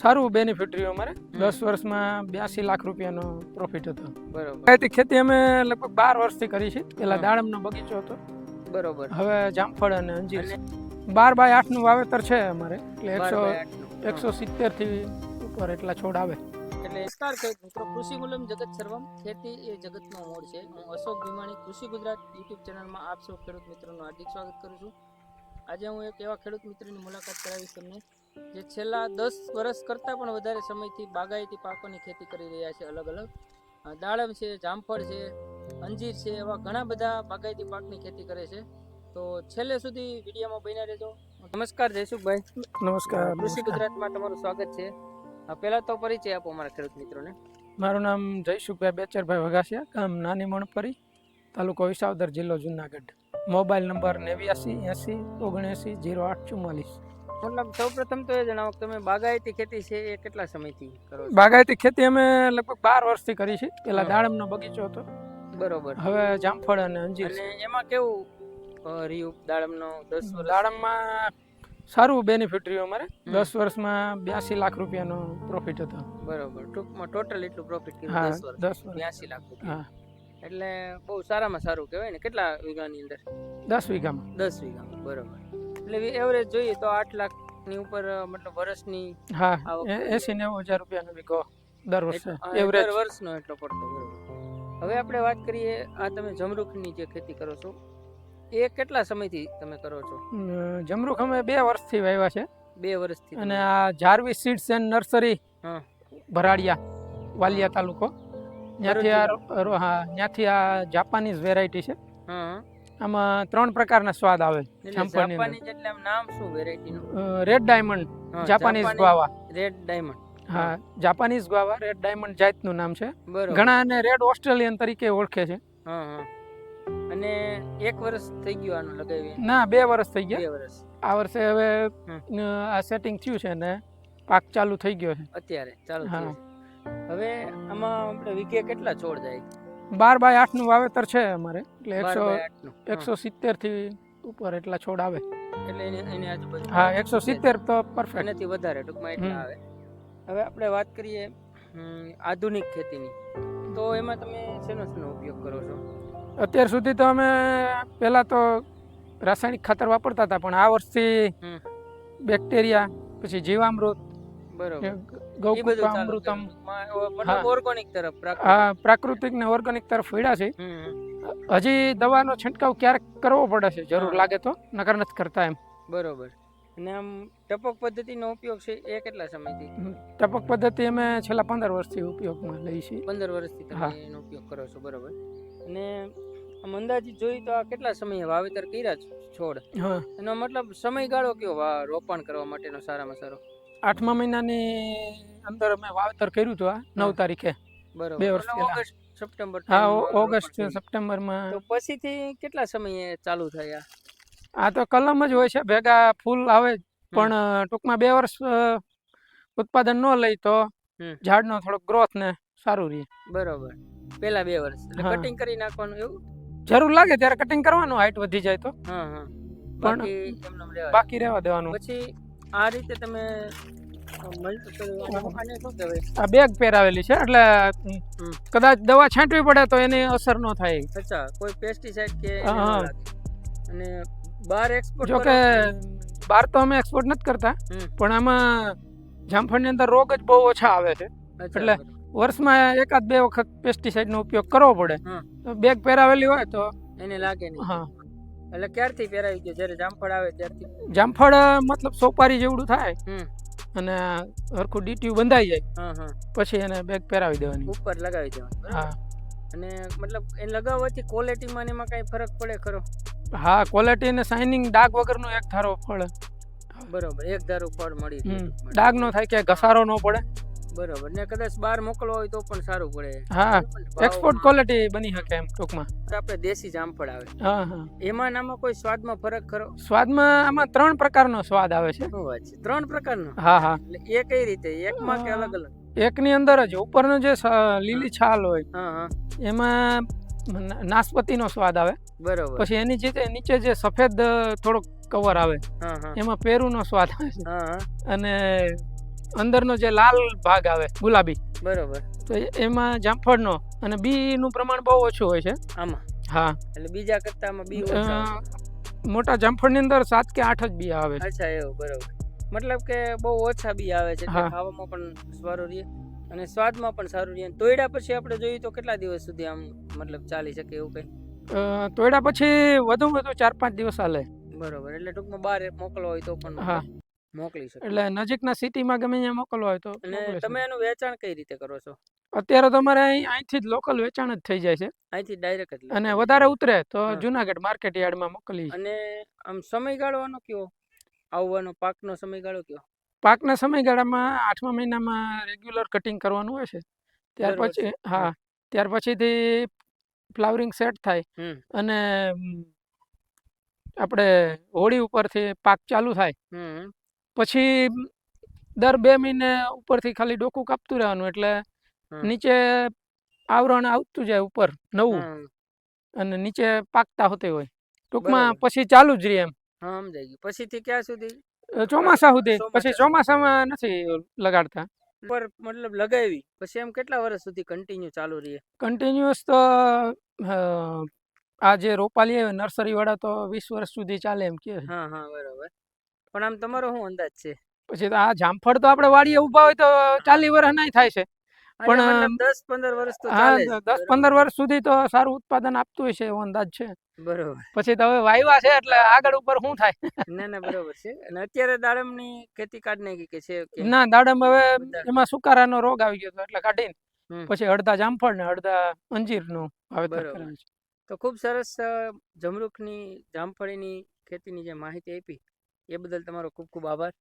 સારું બેનિફિટ રહ્યું અમારે. દસ વર્ષમાં બ્યાસી લાખ રૂપિયાનો પ્રોફિટ હતો. બરોબર. ખેતી અમે લગભગ બાર વર્ષથી કરી છે. પેલા. દાડમનો બગીચો હતો. બરોબર. હવે જામફળ અને અંજીર બાર બાય આઠનું વાવેતર છે અમારે. એટલે એકસો. એકસો સિત્તેરથી ઉપર એટલા છોડ આવે. એટલે નમસ્કાર મિત્રો કૃષિ જગત સર્વમ. ખેતી એ જગતનો મોડ છે. હું અશોક ભીમાણી કૃષિ ગુજરાત યુટ્યુબ ચેનલમાં આપ સૌ ખેડૂત મિત્રોનું હાર્દિક સ્વાગત કરું છું. આજે હું એક એવા ખેડૂત મિત્રની મુલાકાત કરાવીશ તમને જે છેલ્લા દસ વર્ષ કરતાં પણ વધારે સમયથી બાગાયતી પાકોની ખેતી કરી રહ્યા છે અલગ અલગ. દાડમ છે જામફળ છે અંજીર છે એવા ઘણા બધા બાગાયતી પાકની ખેતી કરે છે. તો છેલ્લે સુધી વિડીયોમાં બન્યા રહેજો. નમસ્કાર જયસુખભાઈ નમસ્કાર કૃષિ ગુજરાતમાં તમારું સ્વાગત છે. પહેલાં પહેલા તો પરિચય આપો અમારા ખેડૂત મિત્રોને. મારું નામ જયસુખભાઈ બેચરભાઈ વઘાસિયા ગામ નાની મણપરી તાલુકો વિસાવદર જિલ્લો જુનાગઢ. મોબાઈલ નંબર નેવ્યાસી એંસી ઓગણએંસી જીરો આઠ ચુમ્માલીસ. મતલબ સૌ પ્રથમ તો એ જણાવો કે તમે બાગાયતી ખેતી છે એ કેટલા સમયથી કરો છો? બાગાયતી ખેતી અમે લગભગ બાર વર્ષથી કરી છે. પેલા. દાડમનો બગીચો હતો. બરોબર. હવે જામફળ અને અંજીર અને એમાં કેવું રિયુ રહ્યું દાડમનો દસ દાડમમાં સારું બેનિફિટ રહ્યું અમારે. દસ વર્ષમાં બ્યાસી લાખ રૂપિયાનો પ્રોફિટ હતો. બરોબર. ટૂંકમાં ટોટલ એટલું પ્રોફિટ કર્યું દસ વર્ષ. બ્યાસી લાખ રૂપિયા. હા. એટલે બહુ સારામાં સારું કહેવાય ને. કેટલા વીઘાની અંદર? દસ વીઘામાં. દસ વીઘામાં. બરોબર. એટલે એવરેજ જોઈએ તો આઠ લાખની ઉપર મતલબ વર્ષની હા એસી નેવું હજાર રૂપિયાનો વીઘો દર વર્ષે એવરેજ દર વર્ષનો એટલો પડતો હવે આપણે વાત કરીએ આ તમે જમરૂખની જે ખેતી કરો છો એ કેટલા સમયથી તમે કરો છો? જમરૂખ અમે બે વર્ષથી વાવ્યા છે. બે વર્ષથી અને આ જારવી સીડ્સ એન્ડ નર્સરી હા. ભરાડિયા વાલિયા તાલુકો. ત્યાંથી આ હા ત્યાંથી આ જાપાનીઝ વેરાયટી છે. હા. આમાં ત્રણ પ્રકારના સ્વાદ આવે એટલે જાપાનીઝ એટલે નામ શું વેરાયટીનું red diamond Japanese guava red diamond હા જાપાનીઝ ગ્વાવા રેડ ડાયમંડ જાતનું નામ છે. ઘણા એને રેડ ઓસ્ટ્રેલિયન તરીકે ઓળખે છે. અને એક વર્ષ થઈ ગયું આનું લગાવી ના બે વર્ષ થઈ ગયા. બે વર્ષ. આ વર્ષે હવે આ સેટિંગ થયું છે ને પાક ચાલુ થઈ ગયો છે. અત્યારે ચાલુ. હવે આમાં આપણે વીઘે કેટલા છોડ જાય? બાર બાય આઠનું વાવેતર છે અમારે. એટલે એકસો. એકસો સિત્તેરથી ઉપર એટલા છોડ આવે. એટલે એની એની આજુબાજુ હા એકસો સિત્તેર તો પરફેક્ટ એનાથી વધારે ટૂંકમાં એટલા આવે. હવે આપણે વાત કરીએ આધુનિક ખેતીની. તો એમાં તમે શેનો શેનો ઉપયોગ કરો છો? અત્યાર સુધી તો અમે પહેલા તો રાસાયણિક ખાતર વાપરતા હતા પણ આ વર્ષથી બેક્ટેરિયા પછી જીવામૃત બરોબર. એ એ બધું ગૌકુકા ચાલુ અમૃતમ કર્યું. માં, ઓ, મતલબ હા. ઓર્ગોનિક તરફ. આ પ્રાકૃતિક ને ઓર્ગેનિક તરફ વળ્યા છે. હજી દવાનો છંટકાવ ક્યારેક કરવો પડે છે જરૂર લાગે તો નકર નથી કરતા એમ. બરોબર. અને આમ ટપક પદ્ધતિનો ઉપયોગ છે એ કેટલા સમયથી? ટપક પદ્ધતિ અમે છેલ્લા પંદર વર્ષથી ઉપયોગમાં લઈ છીએ. પંદર વર્ષથી તમે એનો ઉપયોગ કરો છો બરોબર. અને આમ અંદાજિત જોઈ તો આ કેટલા સમયે વાવેતર કર્યા છે છોડ? હા. એનો મતલબ સમયગાળો કયો વા- રોપણ કરવા માટેનો સારામાં સારો? આઠમા મહિનાની અંદર અમે વાવેતર કર્યું હતું આ નવ તારીખે. બે વર્ષ પહેલા. સપ્ટેમ્બર હા ઓગસ્ટ સપ્ટેમ્બરમાં. તો પછીથી કેટલા સમયે ચાલુ થયા? આ તો કલમ જ હોય છે ભેગા ફૂલ આવે. પણ ટૂંકમાં બે વર્ષ ઉત્પાદન ન લઈ તો ઝાડનો થોડોક ગ્રોથ ને સારું રહે. બરોબર. પેલા બે વર્ષ. કટિંગ કરી નાખવાનું એવું? જરૂર લાગે ત્યારે કટિંગ કરવાનું હાઈટ વધી જાય તો. હા હા. પણ બાકી રહેવા દેવાનું. પછી આ રીતે તમે આ બેગ પહેરાવેલી છે એટલે કદાચ દવા છાંટવી પડે તો એની અસર ન થાય. અચ્છા કોઈ પેસ્ટિસાઇડ કે. અને બહાર એક્સપોર્ટ જો કે બહાર તો અમે એક્સપોર્ટ નથી કરતા પણ આમાં જામફળની અંદર રોગ જ બહુ ઓછા આવે છે. એટલે વર્ષમાં એકાદ બે વખત પેસ્ટિસાઇડનો ઉપયોગ કરવો પડે. તો બેગ પહેરાવેલી હોય તો એને લાગે નહીં. હા. એટલે ક્યારથી પહેરાવી ગયો? જ્યારે જામફળ આવે ત્યારથી? જામફળ મતલબ સોપારી જેવડું થાય અને હરખું ડીટ્યુ બંધાઈ જાય. હા હા. પછી એને બેગ પહેરાવી દેવાની. ઉપર લગાવી દેવાનું હા. અને મતલબ એ લગાવવાથી ક્વોલિટીમાં ને એમાં કાંઈ ફરક પડે ખરો? હા ક્વોલિટી અને શાઇનિંગ ડાઘ વગરનું એક ધારો ફળ. બરોબર એક ધારો ફળ મળી. ડાઘ નો થાય કે ઘસારો ન પડે. બરોબર. ને કદાચ બહાર મોકલવા હોય તો પણ સારું પડે. હા એક્સપોર્ટ ક્વોલિટી બની શકે એમ ટૂંકમાં. આપણે દેશી જામફળ આવે હા હા. એમાં આમાં કોઈ સ્વાદમાં ફરક ખરો? સ્વાદમાં આમાં ત્રણ પ્રકારનો સ્વાદ આવે છે. ત્રણ પ્રકારનો? હા હા. એ કઈ રીતે? એકમાં કે અલગ અલગ? એકની અંદર જ. ઉપરનો જે લીલી છાલ હોય એમાં નાસપતિનો સ્વાદ આવે. બરોબર. પછી એની જે નીચે જે સફેદ થોડોક કવર આવે એમાં પેરુનો સ્વાદ આવે અને અંદરનો જે લાલ ભાગ આવે ગુલાબી. બરોબર. તો એમાં જામફળનો અને બી નું પ્રમાણ બહુ ઓછું હોય છે. આમાં? હા. એટલે બીજા કરતામાં બી મોટા જામફળની અંદર સાત કે આઠ જ બી આવે. અચ્છા એવું બરોબર. મતલબ કે બહુ ઓછા બી આવે છે ખાવામાં પણ સારું રહે. અને સ્વાદમાં પણ સારું રહે. તોયડા પછી આપણે જોઈએ તો કેટલા દિવસ સુધી આમ મતલબ ચાલી શકે એવું કઈ? તોયડા પછી વધુ વધુ ચાર પાંચ દિવસ હાલે. બરોબર એટલે ટૂંકમાં બહાર મોકલવા હોય તો પણ હા. મોકલી શકો. એટલે નજીકના સિટીમાં ગમે ત્યાં મોકલવા હોય તો અને તમે એનું વેચાણ કઈ રીતે કરો છો? અત્યારે તમારે અહીં અહીંથી જ લોકલ વેચાણ જ થઈ જાય છે. અહીંથી ડાયરેક્ટ જ અને વધારે ઉતરે તો જુનાગઢ માર્કેટ યાર્ડમાં મોકલી અને આમ સમયગાળો આનો કયો? આવવાનો પાકનો સમયગાળો કયો? પાકના સમયગાળામાં આઠમા મહિનામાં રેગ્યુલર કટિંગ કરવાનું હોય છે. ત્યાર પછી હા ત્યાર પછીથી ફ્લાવરિંગ સેટ થાય અને આપણે હોળી ઉપરથી પાક ચાલુ થાય. પછી દર બે મહિને ઉપરથી ખાલી ડોકું કાપતું રહેવાનું એટલે નીચે આવરણ આવતું જાય ઉપર નવું. અને નીચે પાકતા હોતે હોય. ટૂંકમાં પછી ચાલુ જ રહે એમ. પછી પછીથી ક્યાં સુધી? ચોમાસા સુધી. પછી ચોમાસામાં નથી લગાડતા. ઉપર મતલબ લગાવી. પછી એમ કેટલા વર્ષ સુધી કન્ટિન્યુ ચાલુ રહે? કન્ટિન્યુઅસ તો આ જે રોપાલી આવે નર્સરી વાળા તો વીસ વર્ષ સુધી ચાલે એમ કે. હા હા બરોબર. પણ આમ તમારો શું અંદાજ છે? પછી તો આ જામફળ તો આપણે વાડીએ ઊભા હોય તો ચાલી વર્ષ નહીં થાય છે. પણ દસ પંદર વર્ષ તો હા ચાલે દસ પંદર વર્ષ સુધી તો સારું ઉત્પાદન આપતું હશે છે એવો અંદાજ છે. બરોબર. પછી તો હવે વાયવા છે એટલે આગળ ઉપર શું થાય? ના ના બરોબર છે. અને અત્યારે દાડમની ખેતી કાઢ નાખી કે છે ના દાડમ હવે. એમાં સુકારાનો રોગ આવી ગયો એટલે કાઢીને પછી અડધા જામફળ ને અડધા અંજીરનું વાવેતર બરોબર. કરેલું છે. તો ખૂબ સરસ અ, જમરૂખની જામફળીની ખેતીની જે માહિતી આપી. એ બદલ તમારો ખૂબ ખૂબ આભાર.